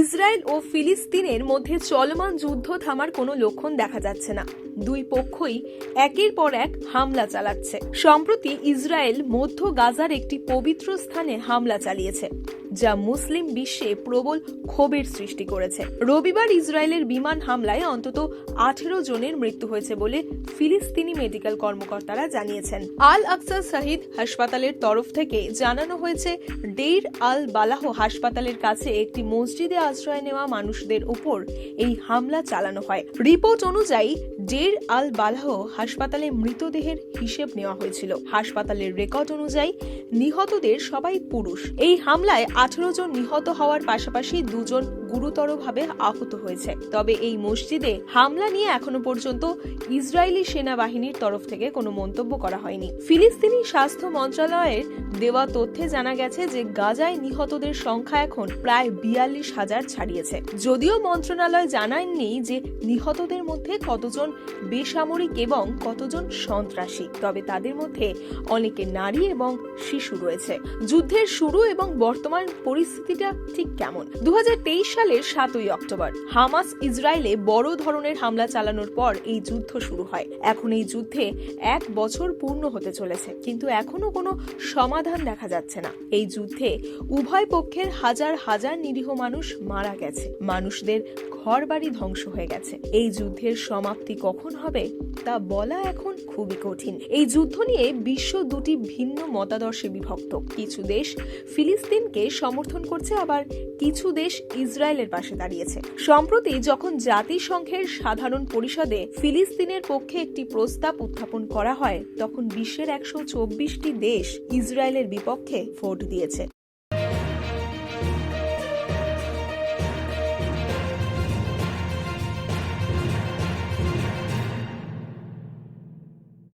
Israel ও ফিলিস্তিনের মধ্যে চলমান যুদ্ধ থামার কোনো লক্ষণ দেখা যাচ্ছে না। দুই পক্ষই একের পর এক হামলা চালাচ্ছে। সম্প্রতি ইসরায়েল মধ্য গাজার একটি পবিত্র স্থানে হামলা চালিয়েছে। যা মুসলিম বিশ্বে প্রবল ক্ষোভের সৃষ্টি করেছে। রবিবার ইসরায়েলের বিমান হামলায় অন্তত আঠেরো জনের মৃত্যু হয়েছে বলে ফিলিস্তিনি মেডিকেল কর্মকর্তারা জানিয়েছেন। আল আকসা শাহিদ হাসপাতালের তরফ থেকে জানানো হয়েছে ডেইর আল বালাহ হাসপাতালের কাছে একটি মসজিদে আশ্রয় নেওয়া মানুষদের উপর এই হামলা চালানো হয়। রিপোর্ট অনুযায়ী ডের আল বালাহ হাসপাতালে মৃতদেহের হিসেব নেওয়া হয়েছিল। হাসপাতালের রেকর্ড অনুযায়ী নিহতদের সবাই পুরুষ। এই হামলায় আঠেরো জন নিহত হওয়ার পাশাপাশি দুজন গুরুতরভাবে আহত হয়েছে। তবে এই মসজিদে হামলা নিয়ে এখনও পর্যন্ত ইসরায়েলি সেনাবাহিনীর তরফ থেকে কোনো মন্তব্য করা হয়নি। ফিলিস্তিনি স্বাস্থ্য মন্ত্রণালয়ের দেওয়া তথ্যে জানা গেছে যে গাজায় নিহতদের সংখ্যা এখন প্রায় বিয়াল্লিশ হাজার ছাড়িয়েছে। যদিও মন্ত্রণালয় জানায়নি যে নিহতদের মধ্যে কতজন বেসামরিক এবং কতজন সন্ত্রাসী, তবে তাদের মধ্যে অনেকে নারী এবং শিশু রয়েছে। যুদ্ধের শুরু এবং বর্তমান পরিস্থিতিটা ঠিক কেমন? দু তেইশ সালের সাতই অক্টোবর। হামাস ইসরায়েলে বড় ধরনের হামলা চালানোর পর এই যুদ্ধ শুরু হয়। এখন এই যুদ্ধে এক বছর পূর্ণ হতে চলেছে, কিন্তু এখনও কোনো সমাধান দেখা যাচ্ছে না। এই যুদ্ধে উভয় পক্ষের হাজার হাজার নিরীহ মানুষ মারা গেছে। মানুষদের ঘরবাড়ি ধ্বংস হয়ে গেছে। এই যুদ্ধের সমাপ্তি কখন হবে, তা বলা এখন খুবই কঠিন। এই যুদ্ধ নিয়ে বিশ্ব দুটি ভিন্ন মতাদর্শে বিভক্ত। কিছু দেশ ফিলিস্তিনকে সমর্থন করছে, আবার কিছু দেশ ইসরায়েলের পাশে দাঁড়িয়েছে। সম্প্রতি যখন জাতিসংঘের সাধারণ পরিষদে ফিলিস্তিনের পক্ষে একটি প্রস্তাব উত্থাপন করা হয়, তখন বিশ্বের একশো চব্বিশটি দেশ ইসরায়েলের বিপক্ষে ভোট দিয়েছে।